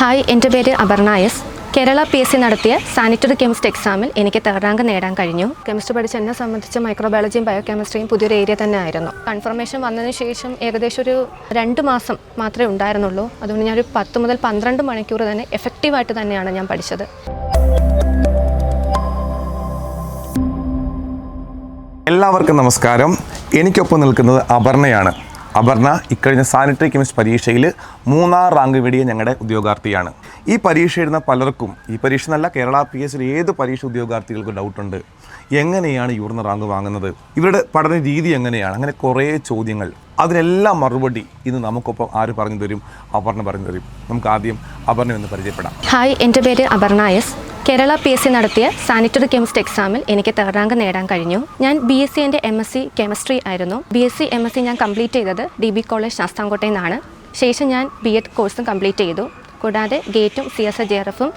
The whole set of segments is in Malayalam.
ഹായ് എന്റെ പേര് Aparna S. Kerala P S C നടത്തിയ സാനിറ്ററി കെമിസ്ട്രി എക്സാമിൽ എനിക്ക് തേർഡ് റാങ്ക് നേടാൻ കഴിഞ്ഞു. കെമിസ്ട്രി പഠിച്ച എന്നെ സംബന്ധിച്ച് മൈക്രോബയോളജിയും ബയോകെമിസ്ട്രിയും പുതിയൊരു ഏരിയ തന്നെ ആയിരുന്നു. കൺഫർമേഷൻ വന്നതിന് ശേഷം ഏകദേശം ഒരു രണ്ട് മാസം മാത്രമേ ഉണ്ടായിരുന്നുള്ളൂ. അതുകൊണ്ട് ഞാനൊരു പത്ത് മുതൽ പന്ത്രണ്ട് മണിക്കൂർ തന്നെ എഫക്റ്റീവായിട്ട് തന്നെയാണ് ഞാൻ പഠിച്ചത്. എല്ലാവർക്കും നമസ്കാരം. എനിക്കൊപ്പം നിൽക്കുന്നത് അപർണയാണ്. അപർണ ഇക്കഴിഞ്ഞ സാനിറ്ററി കെമിസ്റ്റ് പരീക്ഷയിൽ മൂന്നാം റാങ്ക് നേടിയ ഞങ്ങളുടെ ഉദ്യോഗാർത്ഥിയാണ്. ഈ പരീക്ഷ എഴുതുന്ന പലർക്കും ഈ പരീക്ഷ നല്ല കേരള പി എസ് ഏത് പരീക്ഷ ഉദ്യോഗാർത്ഥികൾക്കും ഡൗട്ടുണ്ട് എങ്ങനെയാണ് ഇവിടുന്ന് റാങ്ക് വാങ്ങുന്നത്? ഇവരുടെ പഠന രീതി എങ്ങനെയാണ്? അങ്ങനെ കുറേ ചോദ്യങ്ങൾ. അതിനെല്ലാം മറുപടി ഇന്ന് നമുക്കൊപ്പം ആര് പറഞ്ഞു തരും? അപർണ പറഞ്ഞു തരും. നമുക്ക് ആദ്യം അപർണ എന്ന് പരിചയപ്പെടാം. ഹായ് എന്റെ പേര് Aparna S. Kerala P S C നടത്തിയ സാനിറ്ററി കെമിസ്ട്രി എക്സാമിൽ എനിക്ക് തേർഡ് റാങ്ക് നേടാൻ കഴിഞ്ഞു. ഞാൻ ബി എസ് സി എന്റെ എം എസ് സി കെമിസ്ട്രി ആയിരുന്നു. B S C M S C ഞാൻ കംപ്ലീറ്റ് ചെയ്തത് ഡി ബി കോളേജ് ശാസ്താംകോട്ടയിൽ നിന്നാണ്. ശേഷം ഞാൻ ബി എഡ് കോഴ്സും കംപ്ലീറ്റ് ചെയ്തു. കൂടാതെ ഗേറ്റും C S A J R എഫും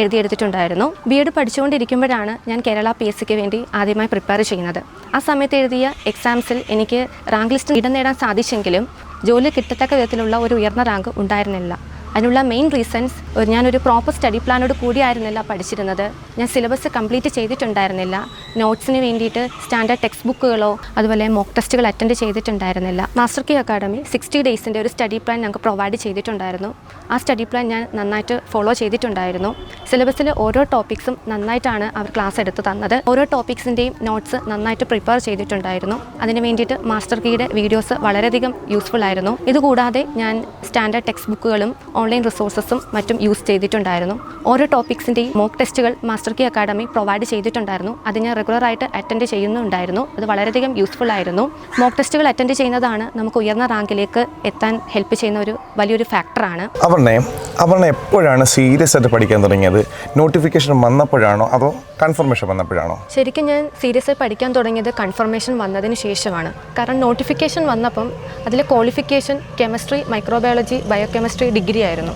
എഴുതിയെടുത്തിട്ടുണ്ടായിരുന്നു. ബി എഡ് പഠിച്ചുകൊണ്ടിരിക്കുമ്പോഴാണ് ഞാൻ കേരള പി എസ് സിക്ക് വേണ്ടി ആദ്യമായി പ്രിപ്പയർ ചെയ്യുന്നത്. ആ സമയത്ത് എഴുതിയ എക്സാംസിൽ എനിക്ക് റാങ്ക് ലിസ്റ്റ് ഇടം നേടാൻ സാധിച്ചെങ്കിലും ജോലി കിട്ടത്തക്ക വിധത്തിലുള്ള ഒരു ഉയർന്ന റാങ്ക് ഉണ്ടായിരുന്നില്ല. അതിനുള്ള മെയിൻ റീസൺസ് ഒരു ഞാനൊരു പ്രോപ്പർ സ്റ്റഡി പ്ലാനോട് കൂടിയായിരുന്നില്ല പഠിച്ചിരുന്നത്. ഞാൻ സിലബസ് കംപ്ലീറ്റ് ചെയ്തിട്ടുണ്ടായിരുന്നില്ല. നോട്ട്സിന് വേണ്ടിയിട്ട് സ്റ്റാൻഡേർഡ് ടെക്സ്റ്റ് ബുക്കുകളോ അതുപോലെ മോക്ക് ടെസ്റ്റുകൾ അറ്റൻഡ് ചെയ്തിട്ടുണ്ടായിരുന്നില്ല. മാസ്റ്റർ കി അക്കാഡമി സിക്സ്റ്റി ഡേയ്സിന്റെ ഒരു സ്റ്റഡി പ്ലാൻ ഞങ്ങൾക്ക് പ്രൊവൈഡ് ചെയ്തിട്ടുണ്ടായിരുന്നു. ആ സ്റ്റഡി പ്ലാൻ ഞാൻ നന്നായിട്ട് ഫോളോ ചെയ്തിട്ടുണ്ടായിരുന്നു. സിലബസിലെ ഓരോ ടോപ്പിക്സും നന്നായിട്ടാണ് അവർ ക്ലാസ് എടുത്ത് തന്നത്. ഓരോ ടോപ്പിക്സിന്റെയും നോട്ട്സ് നന്നായിട്ട് പ്രിപ്പയർ ചെയ്തിട്ടുണ്ടായിരുന്നു. അതിന് വേണ്ടിയിട്ട് മാസ്റ്റർ കീയുടെ വീഡിയോസ് വളരെയധികം യൂസ്ഫുൾ ആയിരുന്നു. ഇതുകൂടാതെ ഞാൻ സ്റ്റാൻഡേർഡ് ടെക്സ്റ്റ് ബുക്കുകളും ഓൺലൈൻ റിസോഴ്സസും മറ്റും യൂസ് ചെയ്തിട്ടുണ്ടായിരുന്നു. ഓരോ ടോപ്പിക്സിന്റെയും മോക്ക് ടെസ്റ്റുകൾ മാസ്റ്റർ കീ അക്കാഡമി പ്രൊവൈഡ് ചെയ്തിട്ടുണ്ടായിരുന്നു. അത് ഞാൻ റെഗുലറായിട്ട് അറ്റൻഡ് ചെയ്യുന്നുണ്ടായിരുന്നു. അത് വളരെയധികം യൂസ്ഫുൾ ആയിരുന്നു. മോക്ക് ടെസ്റ്റുകൾ അറ്റൻഡ് ചെയ്യുന്നതാണ് നമുക്ക് ഉയർന്ന റാങ്കിലേക്ക് എത്താൻ ഹെൽപ്പ് ചെയ്യുന്ന ഒരു വലിയൊരു ഫാക്ടറാണ് അപർണയെ അപർണ എപ്പോഴാണ് സീരിയസ് ആയിട്ട് പഠിക്കാൻ തുടങ്ങിയത്? നോട്ടിഫിക്കേഷൻ വന്നപ്പോഴാണോ? അതോ കൺഫർമേഷൻ വന്നപ്പോഴാണോ? ശരിക്കും ഞാൻ സീരിയസ് ആയി പഠിക്കാൻ തുടങ്ങിയത് കൺഫർമേഷൻ വന്നതിന് ശേഷമാണ്. കാരണം നോട്ടിഫിക്കേഷൻ വന്നപ്പം അതിലെ qualification chemistry microbiology biochemistry degree ആയിരുന്നു.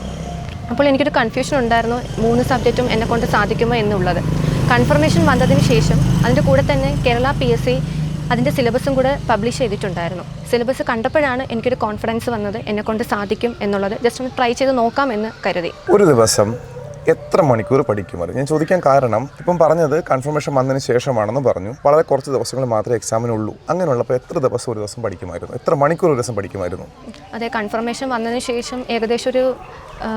അപ്പോൾ എനിക്കൊരു കൺഫ്യൂഷൻ ഉണ്ടായിരുന്നു. മൂന്ന് സബ്ജക്റ്റും എന്നെ കൊണ്ട് സാധിക്കുമോ എന്നുള്ളത്. കൺഫർമേഷൻ വന്നതിന് ശേഷം അതിന്റെ കൂടെ തന്നെ കേരള പി എസ് സി അതിന്റെ സിലബസും കൂടെ പബ്ലിഷ് ചെയ്തിട്ടുണ്ടായിരുന്നു. സിലബസ് കണ്ടപ്പോഴാണ് എനിക്കൊരു കോൺഫിഡൻസ് വന്നത് എന്നെ കൊണ്ട് സാധിക്കും എന്നുള്ളത്. ജസ്റ്റ് ഒന്ന് ട്രൈ ചെയ്ത് നോക്കാം എന്ന് കരുതി. ഒരു ദിവസം എത്ര മണിക്കൂർ പഠിക്കുമല്ലോ ഞാൻ ചോദിക്കാൻ കാരണം ഇപ്പം പറഞ്ഞത് കൺഫർമേഷൻ വന്നതിന് ശേഷമാണെന്ന് പറഞ്ഞു. വളരെ കുറച്ച് ദിവസങ്ങൾ മാത്രമേ എക്സാമിനുള്ളൂ അങ്ങനെയുള്ളപ്പോൾ എത്ര ദിവസം ഒരു ദിവസം പഠിക്കുമായിരുന്നു? എത്ര മണിക്കൂർ ഒരു ദിവസം പഠിക്കുമായിരുന്നു? അതെ കൺഫർമേഷൻ വന്നതിന് ശേഷം ഏകദേശം ഒരു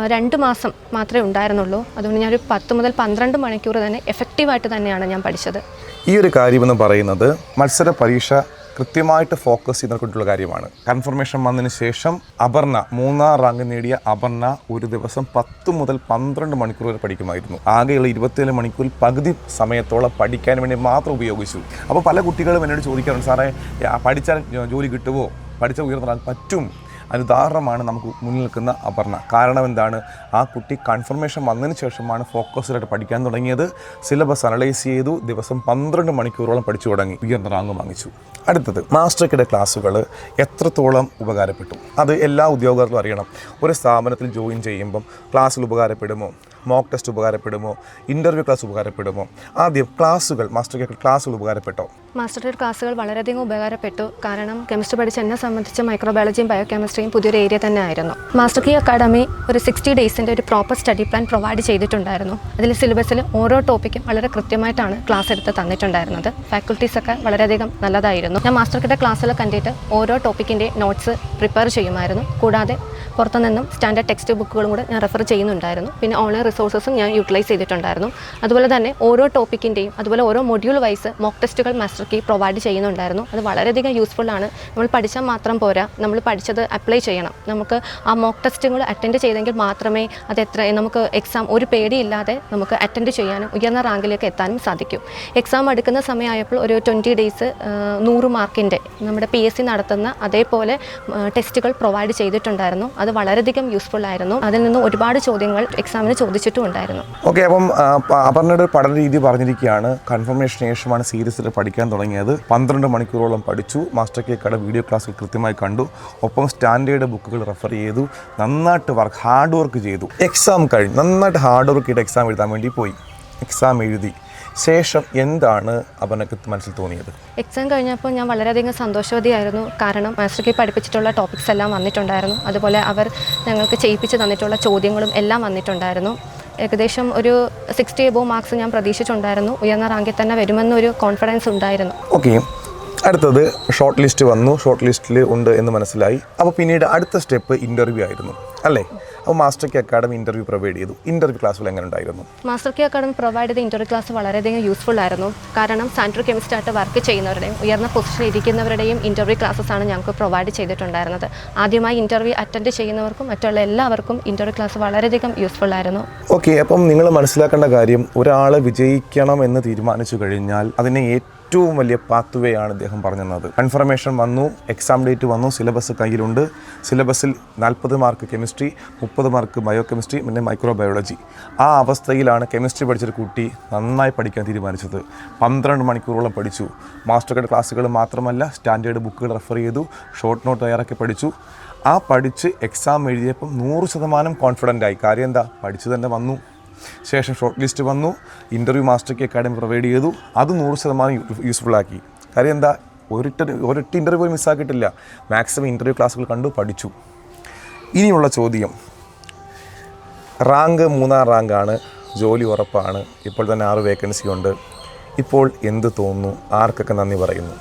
രണ്ട് മാസം മാത്രമേ ഉണ്ടായിരുന്നുള്ളൂ. അതുകൊണ്ട് ഞാനൊരു പത്ത് മുതൽ പന്ത്രണ്ട് മണിക്കൂർ തന്നെ എഫക്റ്റീവായിട്ട് തന്നെയാണ് ഞാൻ പഠിച്ചത്. ഈ ഒരു കാര്യമെന്ന് പറയുന്നത് മത്സര പരീക്ഷ കൃത്യമായിട്ട് ഫോക്കസ് ചെയ്തുകൊണ്ടുള്ള കാര്യമാണ്. കൺഫർമേഷൻ വന്നതിന് ശേഷം അപർണ മൂന്നാം റാങ്ക് നേടിയ അപർണ ഒരു ദിവസം പത്ത് മുതൽ പന്ത്രണ്ട് മണിക്കൂർ വരെ പഠിക്കുമായിരുന്നു. ആകെയുള്ള ഇരുപത്തിയേഴ് മണിക്കൂർ പകുതി സമയത്തോളം പഠിക്കാൻ വേണ്ടി മാത്രം ഉപയോഗിച്ചു. അപ്പോൾ പല കുട്ടികളും എന്നോട് ചോദിക്കാറുണ്ട് സാറേ പഠിച്ചാൽ ജോലി കിട്ടുമോ പഠിച്ച ഉയർന്ന പറ്റും? അതിന് ഉദാഹരണമാണ് നമുക്ക് മുന്നിൽ നിൽക്കുന്ന അപർണ. കാരണം എന്താണ്? ആ കുട്ടി കൺഫർമേഷൻ വന്നതിന് ശേഷമാണ് ഫോക്കസ്ഡായിട്ട് പഠിക്കാൻ തുടങ്ങിയത്. സിലബസ് അനലൈസ് ചെയ്തു. ദിവസം പന്ത്രണ്ട് മണിക്കൂറോളം പഠിച്ചു തുടങ്ങി. ഉയർന്ന റാങ്ക് വാങ്ങിച്ചു. അടുത്തത് മാസ്റ്റർക്കിടെ ക്ലാസ്സുകൾ എത്രത്തോളം ഉപകാരപ്പെട്ടു? അത് എല്ലാ ഉദ്യോഗസ്ഥർക്കും അറിയണം. ഒരു സ്ഥാപനത്തിൽ ജോയിൻ ചെയ്യുമ്പം ക്ലാസ്സിൽ ഉപകാരപ്പെടുമോ? മോക്ക് ടെസ്റ്റ് ഉപകാരപ്പെടുമോ? ഇന്റർവ്യൂ ക്ലാസ് ഉപകാരപ്പെടുമോ? ആദ്യം ക്ലാസ്സുകൾ മാസ്റ്റർ ക്ലാസ്സുകൾ ഉപകാരപ്പെട്ടോ? മാസ്റ്റർ ഡിഗ്രി ക്ലാസ്സുകൾ വളരെയധികം ഉപകാരപ്പെട്ടു. കാരണം കെമിസ്ട്രി പഠിച്ച എന്നെ സംബന്ധിച്ച് മൈക്രോബയോളജിയും ബയോകെമിസ്ട്രിയും പുതിയൊരു ഏരിയ തന്നെ ആയിരുന്നു. മാസ്റ്റർ കി അക്കാഡമി ഒരു സിക്സ്റ്റി ഡേയ്സിന്റെ ഒരു പ്രോപ്പർ സ്റ്റഡി പ്ലാൻ പ്രൊവൈഡ് ചെയ്തിട്ടുണ്ടായിരുന്നു. അതിൽ സിലബസിൽ ഓരോ ടോപ്പിക്കും വളരെ കൃത്യമായിട്ടാണ് ക്ലാസ് എടുത്ത് തന്നിട്ടുണ്ടായിരുന്നത്. ഫാക്കൽറ്റീസ് ഒക്കെ വളരെയധികം നല്ലതായിരുന്നു. ഞാൻ മാസ്റ്റർ കിയുടെ ക്ലാസ്സുകൾ കണ്ടിട്ട് ഓരോ ടോപ്പിക്കിന്റെ നോട്ട്സ് പ്രിപ്പയർ ചെയ്യുമായിരുന്നു. കൂടാതെ പുറത്തുനിന്നും സ്റ്റാൻഡേർഡ് ടെക്സ്റ്റ് ബുക്കുകളും കൂടെ ഞാൻ റെഫർ ചെയ്യുന്നുണ്ടായിരുന്നു. പിന്നെ ഓൺലൈൻ റിസോഴ്സസും ഞാൻ യൂട്ടിലൈസ് ചെയ്തിട്ടുണ്ടായിരുന്നു. അതുപോലെ തന്നെ ഓരോ ടോപ്പിക്കിന്റെയും അതുപോലെ ഓരോ മൊഡ്യൂൾ വൈസ് മോക്ക് ടെസ്റ്റുകൾ മാസ്റ്റർ കീ പ്രൊവൈഡ് ചെയ്യുന്നുണ്ടായിരുന്നു. അത് വളരെയധികം യൂസ്ഫുൾ ആണ്. നമ്മൾ പഠിച്ചാൽ മാത്രം പോരാ. നമ്മൾ പഠിച്ചത് അപ്ലൈ ചെയ്യണം. നമുക്ക് ആ മോക്ക് ടെസ്റ്റുകൾ അറ്റൻഡ് ചെയ്തെങ്കിൽ മാത്രമേ അത് എത്ര നമുക്ക് എക്സാം ഒരു പേടിയില്ലാതെ നമുക്ക് അറ്റൻഡ് ചെയ്യാനും ഉയർന്ന റാങ്കിലേക്ക് എത്താനും സാധിക്കും. എക്സാം എടുക്കുന്ന സമയമായപ്പോൾ ഒരു ട്വന്റി ഡേയ്സ് നൂറ് മാർക്കിന്റെ നമ്മുടെ പി എസ് സി നടത്തുന്ന അതേപോലെ ടെസ്റ്റുകൾ പ്രൊവൈഡ് ചെയ്തിട്ടുണ്ടായിരുന്നു. അത് വളരെയധികം യൂസ്ഫുൾ ആയിരുന്നു. അതിൽ നിന്ന് ഒരുപാട് ചോദ്യങ്ങൾ എക്സാമിന് ചോദിച്ചിട്ടും ഉണ്ടായിരുന്നു ഓക്കെ അപ്പം അപർണയുടെ ഒരു പഠന രീതി പറഞ്ഞിരിക്കുകയാണ് കൺഫർമേഷൻ ശേഷമാണ് സീരിയസിൽ പഠിക്കാൻ തുടങ്ങിയത്. പന്ത്രണ്ട് മണിക്കൂറോളം പഠിച്ചു. മാസ്റ്റർ കെ വീഡിയോ ക്ലാസ്സിൽ കൃത്യമായി കണ്ടു. ഒപ്പം സ്റ്റാൻഡേർഡ് ബുക്കുകൾ റെഫർ ചെയ്തു. നന്നായിട്ട് വർക്ക് ഹാർഡ് വർക്ക് ചെയ്തു. എക്സാം കഴിഞ്ഞു. നന്നായിട്ട് ഹാർഡ് വർക്ക് ചെയ്ത് എക്സാം എഴുതാൻ വേണ്ടി പോയി. എക്സാം എഴുതി. ശേഷം എന്താണ് അവനക്ക് മനസ്സിൽ തോന്നിയത്? എക്സാം കഴിഞ്ഞപ്പോൾ ഞാൻ വളരെയധികം സന്തോഷവതിയായിരുന്നു. കാരണം മാസ്റ്റർക്ക് പഠിപ്പിച്ചിട്ടുള്ള ടോപ്പിക്സ് എല്ലാം വന്നിട്ടുണ്ടായിരുന്നു. അതുപോലെ അവർ ഞങ്ങൾക്ക് ചെയ്യിപ്പിച്ച് തന്നിട്ടുള്ള ചോദ്യങ്ങളും എല്ലാം വന്നിട്ടുണ്ടായിരുന്നു. ഏകദേശം ഒരു സിക്സ്റ്റി എബോ മാർക്സ് ഞാൻ പ്രതീക്ഷിച്ചുണ്ടായിരുന്നു ഉയർന്ന റാങ്കിൽ തന്നെ വരുമെന്നൊരു കോൺഫിഡൻസ് ഉണ്ടായിരുന്നു. ഓക്കെ അടുത്തത് ഷോർട്ട് ലിസ്റ്റ് വന്നു. ഷോർട്ട് ലിസ്റ്റിൽ ഉണ്ട് എന്ന് മനസ്സിലായി. അപ്പോൾ പിന്നീട് അടുത്ത സ്റ്റെപ്പ് ഇന്റർവ്യൂ ആയിരുന്നു. അല്ലേ? അപ്പോൾ Master K Academy interview provide ചെയ്തു. ഇന്റർവ്യൂ ക്ലാസ്സിൽ എങ്ങനെ ഉണ്ടായിരുന്നു? മാസ്റ്റർ കെ അക്കാഡമി പ്രൊവൈഡ് ചെയ്ത ഇന്റർവ്യൂ ക്ലാസ് വളരെയധികം യൂസ്ഫുൾ ആയിരുന്നു. കാരണം സാനിറ്ററി കെമിസ്റ്റ് ആയിട്ട് വർക്ക് ചെയ്യുന്നവരുടെയും ഉയർന്ന പൊസിഷനിൽ ഇരിക്കുന്നവരുടെയും ഇന്റർവ്യൂ ക്ലാസ്സസ് ആണ് ഞങ്ങൾക്ക് പ്രൊവൈഡ് ചെയ്തിട്ടുണ്ടായിരുന്നത്. ആദ്യമായി ഇന്റർവ്യൂ അറ്റൻഡ് ചെയ്യുന്നവർക്കും മറ്റുള്ള എല്ലാവർക്കും ഇന്റർവ്യൂ ക്ലാസ് വളരെയധികം യൂസ്ഫുൾ ആയിരുന്നു. ഓക്കെ അപ്പം നിങ്ങൾ മനസ്സിലാക്കേണ്ട കാര്യം ഒരാൾ വിജയിക്കണം എന്ന് തീരുമാനിച്ചു കഴിഞ്ഞാൽ അതിനെ ഏറ്റവും വലിയ പാത്വേ ആണ് ഇദ്ദേഹം പറഞ്ഞത് കൺഫർമേഷൻ വന്നു എക്സാം ഡേറ്റ് വന്നു സിലബസ് കയ്യിലുണ്ട്. സിലബസിൽ നാൽപ്പത് മാർക്ക് കെമിസ്ട്രി മുപ്പത് മാർക്ക് ബയോ കെമിസ്ട്രി പിന്നെ മൈക്രോ ബയോളജി ആ അവസ്ഥയിലാണ് കെമിസ്ട്രി പഠിച്ചൊരു കുട്ടി നന്നായി പഠിക്കാൻ തീരുമാനിച്ചത്. പന്ത്രണ്ട് മണിക്കൂറോളം പഠിച്ചു. മാസ്റ്റർ കാർഡ് ക്ലാസ്സുകൾ മാത്രമല്ല സ്റ്റാൻഡേർഡ് ബുക്കുകൾ റെഫർ ചെയ്തു ഷോർട്ട് നോട്ട് തയ്യാറാക്കി പഠിച്ചു. ആ പഠിച്ച് എക്സാം എഴുതിയപ്പം നൂറ് ശതമാനം കോൺഫിഡന്റ് ആയി. കാര്യം എന്താ? പഠിച്ചു തന്നെ വന്നു. ശേഷം ഷോർട്ട് ലിസ്റ്റ് വന്നു. ഇന്റർവ്യൂ മാസ്റ്റർക്ക് അക്കാഡമി പ്രൊവൈഡ് ചെയ്തു. അത് നൂറ് ശതമാനം യൂസ്ഫുൾ ആക്കി. കാര്യം എന്താ? ഒരിട്ട ഒരിട്ട് ഇന്റർവ്യൂ മിസ്സാക്കിയിട്ടില്ല മാക്സിമം ഇന്റർവ്യൂ ക്ലാസ്സുകൾ കണ്ടു പഠിച്ചു. ഇനിയുള്ള ചോദ്യം. റാങ്ക് മൂന്നാം റാങ്കാണ്. ജോലി ഉറപ്പാണ്. ഇപ്പോൾ തന്നെ ആറ് വേക്കൻസി ഉണ്ട്. ഇപ്പോൾ എന്ത് തോന്നുന്നു? ആർക്കൊക്കെ നന്ദി പറയുന്നു?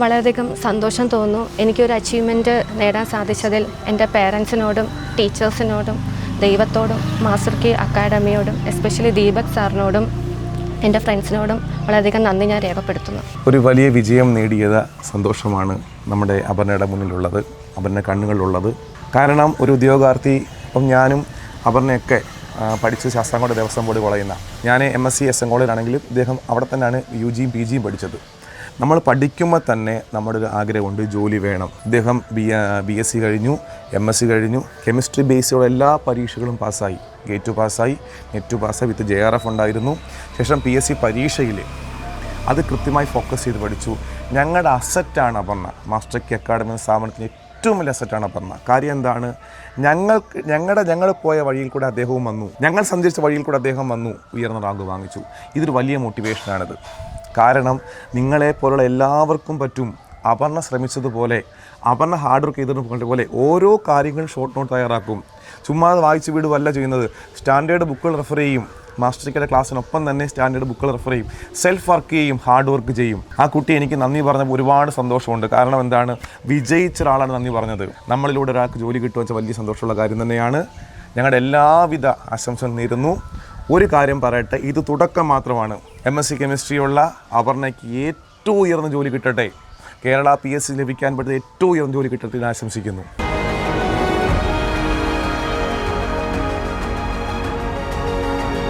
വളരെയധികം സന്തോഷം തോന്നുന്നു. എനിക്കൊരു അച്ചീവ്മെന്റ് നേടാൻ സാധിച്ചതിൽ എന്റെ പേരൻസിനോടും ടീച്ചേഴ്സിനോടും ദൈവത്തോടും മാസ്റ്റർ കെ അക്കാഡമിയോടും എസ്പെഷ്യലി ദീപക് സാറിനോടും എന്റെ ഫ്രണ്ട്സിനോടും വളരെയധികം നന്ദി ഞാൻ രേഖപ്പെടുത്തുന്നു. ഒരു വലിയ വിജയം നേടിയത് സന്തോഷമാണ് നമ്മുടെ അപർണയുടെ മുന്നിലുള്ളത് അപർണ കണ്ണുകളിലുള്ളത്. കാരണം ഒരു ഉദ്യോഗാർത്ഥി ഇപ്പം ഞാനും അപർണയൊക്കെ പഠിച്ച് ശാസ്താംകോട്ട ദേവസ്വം ബോർഡ് കോളേജിൽ ഞാൻ M S C S M കോളേജിലാണെങ്കിലും ഇദ്ദേഹം അവിടെ തന്നെയാണ് യു ജിയും പി ജിയും പഠിച്ചത്. നമ്മൾ പഠിക്കുമ്പോൾ തന്നെ നമ്മുടെ ഒരു ആഗ്രഹമുണ്ട് ജോലി വേണം. ഇദ്ദേഹം ബി ബി എസ് സി കഴിഞ്ഞു എം എസ് സി കഴിഞ്ഞു. കെമിസ്ട്രി ബേസിലുള്ള എല്ലാ പരീക്ഷകളും പാസ്സായി. ഗേറ്റ് ടു പാസ്സായി നെറ്റ് ടു പാസ്സായി വിത്ത് ജെ ആർ എഫ് ഉണ്ടായിരുന്നു. ശേഷം പി എസ് സി പരീക്ഷയിൽ അത് കൃത്യമായി ഫോക്കസ് ചെയ്ത് പഠിച്ചു. ഞങ്ങളുടെ അസറ്റാണ് അപർണ. മാസ്റ്റർ കെ അക്കാഡമി സ്ഥാപനത്തിന്റെ ഏറ്റവും വലിയ അസറ്റാണ് അപർണ. കാര്യം എന്താണ്? ഞങ്ങൾക്ക് ഞങ്ങളുടെ ഞങ്ങൾ പോയ വഴിയിൽ കൂടെ അദ്ദേഹവും വന്നു. ഞങ്ങൾ സഞ്ചരിച്ച വഴിയിൽ കൂടെ അദ്ദേഹം വന്നു. ഉയർന്ന റാങ്ക് വാങ്ങിച്ചു. ഇതൊരു വലിയ മോട്ടിവേഷനാണിത് കാരണം നിങ്ങളെ പോലുള്ള എല്ലാവർക്കും പറ്റും അപർണ ശ്രമിച്ചതുപോലെ അപർണ ഹാർഡ് വർക്ക് ചെയ്തതുപോലെ ഓരോ കാര്യങ്ങളും ഷോർട്ട് നോട്ട് തയ്യാറാക്കും. ചുമ്മാതെ വായിച്ചു വിടുവല്ല ചെയ്യുന്നത്. സ്റ്റാൻഡേർഡ് ബുക്കുകൾ റെഫർ ചെയ്യും. മാസ്റ്ററിക്കയുടെ ക്ലാസ്സിനൊപ്പം തന്നെ സ്റ്റാൻഡേർഡ് ബുക്കുകൾ റെഫർ ചെയ്യും. സെൽഫ് വർക്ക് ചെയ്യും ഹാർഡ് വർക്ക് ചെയ്യും. ആ കുട്ടി എനിക്ക് നന്ദി പറഞ്ഞപ്പോൾ ഒരുപാട് സന്തോഷമുണ്ട്. കാരണം എന്താണ്? വിജയിച്ച ഒരാളാണ് നന്ദി പറഞ്ഞത്. നമ്മളിലൂടെ ഒരാൾക്ക് ജോലി വെച്ചാൽ വലിയ സന്തോഷമുള്ള കാര്യം തന്നെയാണ്. ഞങ്ങളുടെ എല്ലാവിധ ആശംസകൾ നേരുന്നു. ഒരു കാര്യം പറയട്ടെ ഇത് തുടക്കം മാത്രമാണ്. എം എസ് സി കെമിസ്ട്രിയുള്ള അപർണയ്ക്ക് ഏറ്റവും ഉയർന്ന ജോലി കിട്ടട്ടെ. കേരള പി എസ് സി ലഭിക്കാൻ പറ്റുന്ന ഏറ്റവും ഉയർന്ന ജോലി കിട്ടട്ടെ എന്ന് ആശംസിക്കുന്നു.